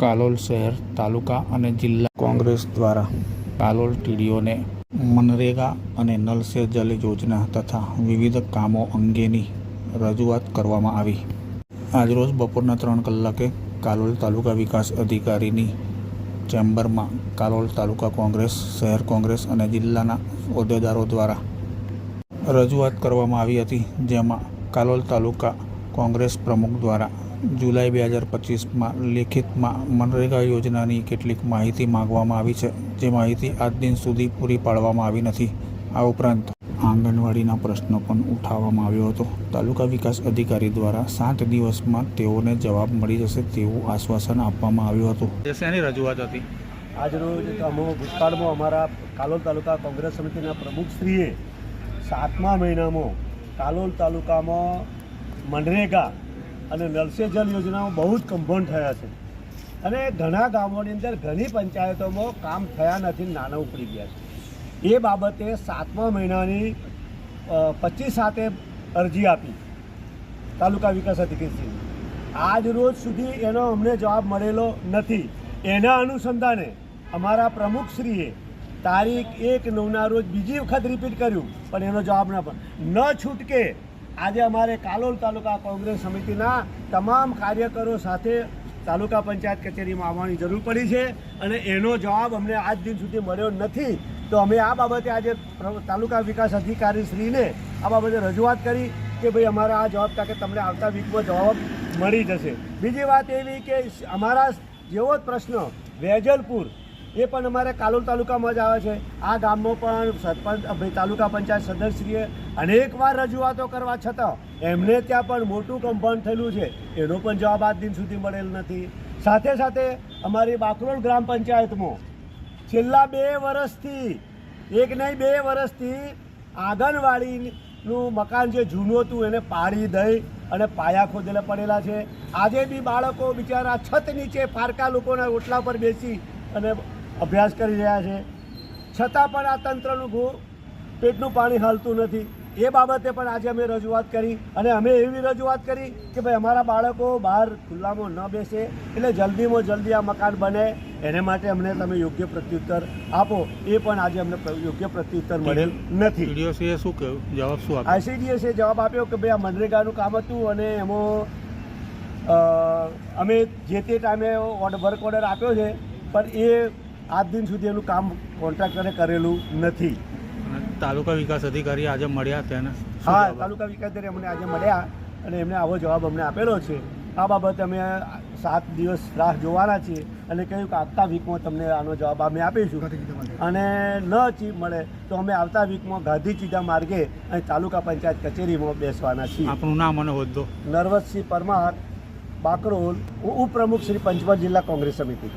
કાલોલ શહેર, તાલુકા અને જિલ્લા કોંગ્રેસ દ્વારા કાલોલ ટીડીઓને મનરેગા અને નલ સે જલ યોજના તથા વિવિધ કામો અંગેની રજૂઆત કરવામાં આવી. આજરોજ બપોરના ત્રણ કલાકે કાલોલ તાલુકા વિકાસ અધિકારીની ચેમ્બરમાં કાલોલ તાલુકા કોંગ્રેસ, શહેર કોંગ્રેસ અને જિલ્લાના હોદ્દેદારો દ્વારા રજૂઆત કરવામાં આવી હતી, જેમાં કાલોલ તાલુકા કોંગ્રેસ પ્રમુખ દ્વારા જુલાઈ બે હજાર પચીસમાં લેખિતમાં મનરેગા યોજનાની કેટલીક માહિતી માંગવામાં આવી છે. જે માહિતી આજ દિન સુધી પૂરી પાડવામાં આવી નથી. આ ઉપરાંત આંગણવાડીના પ્રશ્નો પણ ઉઠાવવામાં આવ્યો હતો. તાલુકા વિકાસ અધિકારી દ્વારા સાત દિવસમાં તેઓને જવાબ મળી જશે તેવું આશ્વાસન આપવામાં આવ્યું હતું. શેની રજૂઆત હતી. આજરોજ અમો ભૂતકાળમાં અમારા કાલોલ તાલુકા કોંગ્રેસ સમિતિના પ્રમુખશ્રીએ સાતમા મહિનામાં કાલોલ તાલુકામાં મનરેગા અને નલસે જલ યોજનામાં બહુ જ કંભણ થયા છે. અને ઘણા ગામોની અંદર ઘણી પંચાયતોમાં કામ થયા નથી, નાના ઉપડી ગયા છે. એ બાબતે સાતમા મહિનાની પચીસ સાતે અરજી આપી તાલુકા વિકાસ અધિકારીશ્રી આજ રોજ સુધી એનો અમને જવાબ મળેલો નથી. એના અનુસંધાને અમારા પ્રમુખશ્રીએ તારીખ એક નવના રોજ બીજી વખત રિપીટ કર્યું, પણ એનો જવાબ ના પણ. ન છૂટકે આજે અમારે કાલોલ તાલુકા કોંગ્રેસ સમિતિના તમામ કાર્યકરો સાથે તાલુકા પંચાયત કચેરીમાં આવવાની જરૂર પડી છે અને એનો જવાબ અમને આજ દિન સુધી મળ્યો નથી. તો અમે આ બાબતે આજે તાલુકા વિકાસ અધિકારી શ્રીને આ બાબતે રજૂઆત કરી કે ભાઈ અમારા આ જવાબ તાકે તમને આવતા વીકમાં જવાબ મળી જશે. બીજી વાત એવી કે અમારા જેવો જ પ્રશ્ન વેજલપુર એ પણ અમારે કાલોલ તાલુકામાં જ આવે છે. આ ગામમાં પણ સરપંચ તાલુકા પંચાયત સદસ્યશ્રીએ અનેકવાર રજૂઆતો કરવા છતાં એમને ત્યાં પણ મોટું કંપાઉન્ડ થયેલું છે. એનો પણ જવાબ આજ દિન સુધી મળેલ નથી. સાથે સાથે અમારી બાકરોલ ગ્રામ પંચાયતમાં છેલ્લા બે વર્ષથી, એક નહીં, બે વર્ષથી આંગણવાડીનું મકાન જે જૂનું હતું એને પાડી દઈ અને પાયા ખોદેલા પડેલા છે. આજે બી બાળકો બિચારા છત નીચે પારકા લોકોના ઓટલા પર બેસી અને અભ્યાસ કરી રહ્યા છે. છતાં પણ આ તંત્રનું ગુ પેટનું પાણી હાલતું નથી. એ બાબતે પણ આજે અમે રજૂઆત કરી અને અમે એવી રજૂઆત કરી કે ભાઈ અમારા બાળકો બહાર ખુલ્લામાં ન બેસે એટલે જલ્દીમાં જલ્દી આ મકાન બને. એને માટે અમને તમે યોગ્ય પ્રત્યુત્તર આપો. એ પણ આજે અમને યોગ્ય પ્રત્યુત્તર મળેલ નથી. ટીડીઓસીએ શું કહ્યું? જવાબ શું આપ્યો? આઈસીડીએસે જવાબ આપ્યો કે ભાઈ આ મનરેગાનું કામ હતું અને એમાં અમે જે તે ટાઈમે વર્ક ઓર્ડર આપ્યો છે પણ એ આજ દિન સુધી એનું કામ કોન્ટ્રાક્ટરે કરેલું નથી. તાલુકા વિકાસ અધિકારી આજે મળ્યા તેને હા તાલુકા વિકાસ અધિકારી અમને આજે મળ્યા અને એમને આવો જવાબ અમને આપેલો છે. આ બાબતે અમે સાત દિવસ રાહ જોવાના છીએ અને કહ્યું કે આવતા વીકમાં તમને આનો જવાબ અમે આપીશું. અને ન ચીપ મળે તો અમે આવતા વીકમાં ગાંધી ચીજા માર્ગે અહીં તાલુકા પંચાયત કચેરીમાં બેસવાના છીએ. આપણું નામ અને હોદ્દો. નર્વસસિંહ પરમાર બાકરોલ ઉપપ્રમુખ શ્રી પંચમહાલ જિલ્લા કોંગ્રેસ સમિતિ.